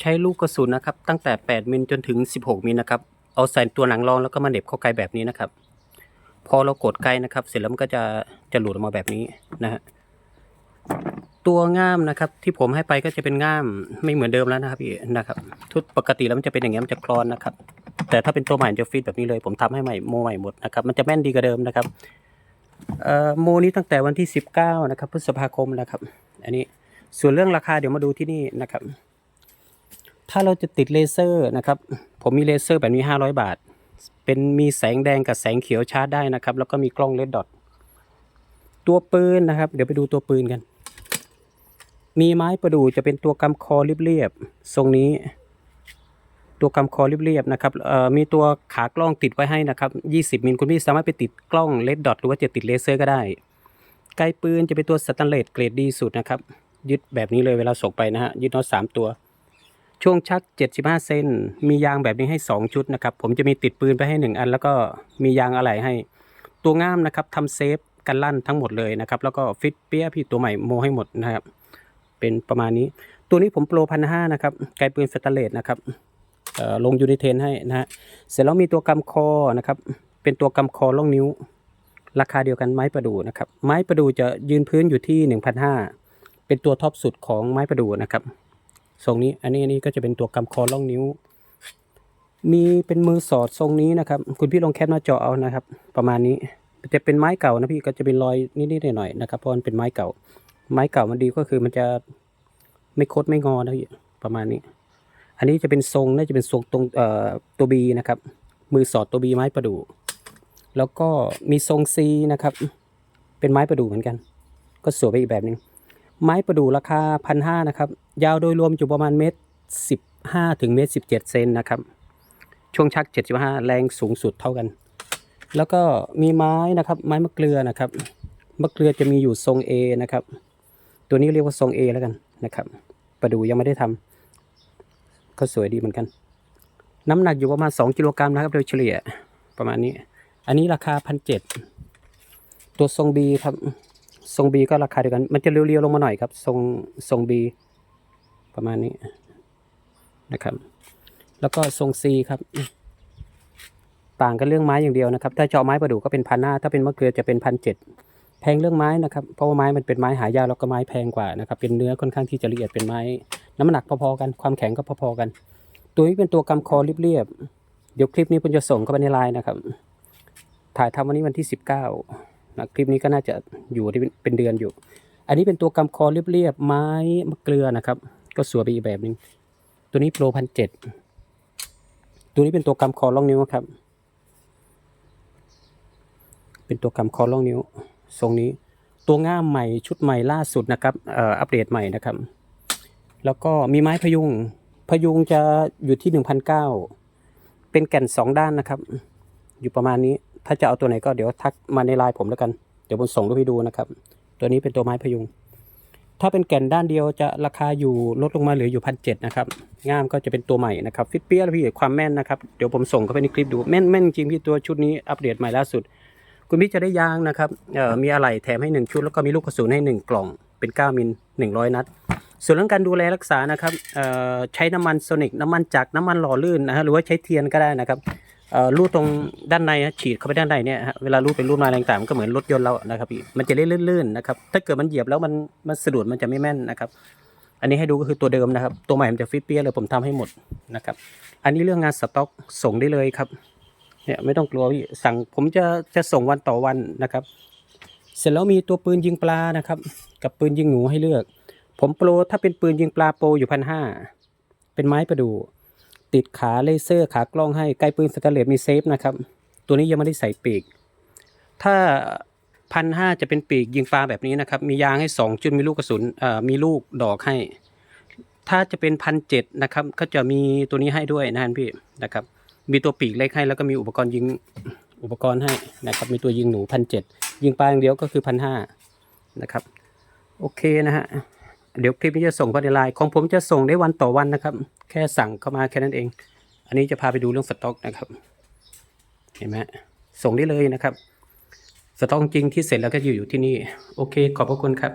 ใช้ลูกกระสุนนะครับ ตั้งแต่ 8 มิลจนถึง 16 มิลนะครับ เอาใส่ตัวหนังรองแล้วก็มาเหน็บเข้าไกลแบบนี้นะครับ พอเรากดไกลนะครับ เสร็จแล้วมันก็จะจะหลุดออกมาแบบนี้นะฮะตัวง่ามนะครับ ที่ผมให้ไปก็จะเป็นง่ามไม่เหมือนเดิมแล้วนะครับพี่นะครับ ทุกปกติแล้วมันจะเป็นอย่างเงี้ยมันจะคลอนนะครับ แต่ถ้าเป็นตัวใหม่จะฟิตแบบนี้เลย ผมทำให้ใหม่โมใหม่หมดนะครับ มันจะแม่นดีกว่าเดิมนะครับโมนี้ตั้งแต่วันที่ 19 นะครับพฤษภาคมนะครับ อันนี้ส่วนเรื่องราคาเดี๋ยวมาดูที่นี่นะครับ ถ้าเราจะติดเลเซอร์นะครับ ผมมีเลเซอร์แบบนี้ 500 บาท เป็นมีแสงแดงกับแสงเขียวชาร์จได้นะครับ แล้วก็มีกล้องเลดดอทตัวปืนนะครับ เดี๋ยวไปดูตัวปืนกัน มีไม้ประดู่จะเป็นตัวกำคอเรียบๆทรงนี้ ตัวกำคอเรียบๆนะครับมีตัวขากล้องติดไว้ให้นะครับ 20มิลคุณพี่สามารถไปติดกล้องเลดดอทหรือว่าจะติดเลเซอร์ก็ได้ไกลปืนจะเป็นตัวสแตนเลสเกรดดีสุดนะครับ ยึดแบบนี้เลยเวลาส่งไปนะฮะยึดน็อตสามตัว ช่วงชัก 75 เซนมียางแบบนี้ให้ 2 ชุดนะครับ ผมจะมีติดปืนไปให้ 1 อัน แล้วก็มียางอะไหล่ให้ ตัวง่ามนะครับทำเซฟกันลั่นทั้งหมดเลยนะครับ แล้วก็ฟิตเปี้ยพี่ตัวใหม่โมให้หมดนะครับ เป็นประมาณนี้ ตัวนี้ผมโปรพันห้านะครับ ไกลปืนสแตเลสนะครับลงยูนิเทนให้นะฮะ เสร็จแล้วมีตัวกำคอนะครับ เป็นตัวกำคอล่องนิ้ว ราคาเดียวกันไม้ประดู่นะครับ ไม้ประดู่จะยืนพื้นอยู่ที่ 1,500 เป็นตัวท็อปสุดของไม้ประดู่นะครับ ทรงนี้ อันนี้อันนี้ก็จะเป็นตัวกำคอล่องนิ้ว มีเป็นมือสอดทรงนี้นะครับ คุณพี่ลองแคปหน้าจอเอานะครับ ประมาณนี้จะเป็นไม้เก่านะพี่ก็จะเป็นรอยนิดๆหน่อยๆนะครับเพราะมันเป็นไม้เก่า ไม้เก่ามันดีก็คือมันจะไม่คดไม่งอนะพี่ประมาณนี้ อันนี้จะเป็นทรงน่าจะเป็นทรงตรงเอ่อตัวบีนะครับ มือสอดตัวบีไม้ประดู่แล้วก็มีทรงซีนะครับ เป็นไม้ประดู่เหมือนกัน ก็สวยไปอีกแบบหนึ่ง ไม้ประดู่ราคาพันห้านะครับ ยาวโดยรวมอยู่ประมาณเมตรสิบห้าถึงเมตรสิบเจ็ดเซนนะครับ ช่วงชักเจ็ดสิบห้าแรงสูงสุดเท่ากัน แล้วก็มีไม้นะครับ ไม้มะเกลือนะครับ มะเกลือจะมีอยู่ทรง A นะครับ ตัวนี้เรียกว่าทรง A แล้วกันนะครับประดู่ยังไม่ได้ทำก็สวยดีเหมือนกัน น้ำหนักอยู่ประมาณ2กิโลกรัมนะครับ โดยเฉลี่ยประมาณนี้ อันนี้ราคาพันเจ็ดตัวทรง B ครับ ทรง B ก็ราคาเดียวกัน มันจะเรียวๆลงมาหน่อยครับ ทรงทรง B ประมาณนี้นะครับ แล้วก็ทรง C ครับ ต่างกันเรื่องไม้อย่างเดียวนะครับ ถ้าเจาะไม้ประดู่ก็เป็นพันห้าถ้าเป็นมะเกลือจะเป็นพันเจ็ดแพงเรื่องไม้นะครับ เพราะว่าไม้มันเป็นไม้หายากแล้วก็ไม้แพงกว่านะครับ เป็นเนื้อค่อนข้างที่จะละเอียดเป็นไม้ น้ำหนักพอๆกัน ความแข็งก็พอๆกัน ตัวนี้เป็นตัวกำคอเรียบๆ เดี๋ยวคลิปนี้ผมจะส่งเข้าไปในไลน์นะครับ ถ่ายทำวันนี้วันที่สิบเก้า นะคลิปนี้ก็น่าจะอยู่ที่เป็นเดือนอยู่ อันนี้เป็นตัวกำคอเรียบๆไม้มะเกลือนะครับ ก็สวยไปอีกแบบหนึ่งตัวนี้โปรพันเจ็ดตัวนี้เป็นตัวกำคอล่องนิ้วครับ เป็นตัวกำคอล่องนิ้ว ทรงนี้ ตัวง่ามใหม่ชุดใหม่ล่าสุดนะครับเอ่ออัปเดตใหม่นะครับ แล้วก็มีไม้พยุง พยุงจะอยู่ที่หนึ่งพันเก้าเป็นแก่นสองด้านนะครับ อยู่ประมาณนี้ ถ้าจะเอาตัวไหนก็เดี๋ยวทักมาในไลน์ผมแล้วกัน เดี๋ยวผมส่งรูปให้ดูนะครับ ตัวนี้เป็นตัวไม้พยุง ถ้าเป็นแก่นด้านเดียวจะราคาอยู่ลดลงมาเหลืออยู่พันเจ็ดนะครับ ง่ามก็จะเป็นตัวใหม่นะครับฟิตเปี้ยพี่ความแม่นนะครับ เดี๋ยวผมส่งเข้าไปในคลิปดูแม่นแม่นจริงพี่ตัวชุดนี้อัปเดตใหม่ล่าสุด คุณพี่จะได้ยางนะครับมีอะไหล่แถมให้ 1 ชุด แล้วก็มีลูกกระสุนให้ 1 กล่อง เป็น 9 มิล100 นัดส่วนเรื่องการดูแลรักษานะครับใช้น้ำมันโซนิกน้ำมันจักน้ำมันหล่อลื่นนะฮะหรือว่าใช้เทียนก็ได้นะครับ รูดตรงด้านในฮะฉีดเข้าไปด้านในเนี่ยฮะเวลารูดเป็นรูปลายต่างๆมันก็เหมือนรถยนต์เรานะครับพี่มันจะเลื่อนๆนะครับถ้าเกิดมันเหยียบแล้วมันมันสะดุดมันจะไม่แม่นนะครับ อันนี้ให้ดูก็คือตัวเดิมนะครับ ตัวใหม่มันจะฟิตเปี้ยเลยผมทำให้หมดนะครับ อันนี้เรื่องงานสต็อกส่งได้เลยครับเนี่ยไม่ต้องกลัวพี่สั่งผมจะจะส่งวันต่อวันนะครับ เสร็จแล้วมีตัวปืนยิงปลานะครับ กับปืนยิงหนูให้เลือก ผมโปรถ้าเป็นปืนยิงปลาโปรอยู่พันห้าเป็นไม้ประดู่ ติดขาเลเซอร์ขากล้องให้ใกล้ปืนสแตนเลสมีเซฟนะครับ ตัวนี้ยังไม่ได้ใส่ปีก ถ้าพันห้าจะเป็นปีกยิงปลาแบบนี้นะครับ มียางให้สองจุดมีลูกกระสุนเอ่อมีลูกดอกให้ ถ้าจะเป็นพันเจ็ดนะครับก็จะมีตัวนี้ให้ด้วยนะฮะพี่นะครับ มีตัวปีกเล็กให้แล้วก็มีอุปกรณ์ยิงอุปกรณ์ให้นะครับ มีตัวยิงหนูพันเจ็ดยิงปลาอย่างเดียวก็คือพันห้านะครับ โอเคนะฮะ เดี๋ยวคลิปนี้จะส่งภายในไลน์ของผมจะส่งได้วันต่อวันนะครับ แค่สั่งเข้ามาแค่นั้นเอง อันนี้จะพาไปดูเรื่องสต็อกนะครับ เห็นไหมส่งได้เลยนะครับ สต็อกจริงที่เสร็จแล้วก็อยู่อยู่ที่นี่ โอเค ขอบพระคุณครับ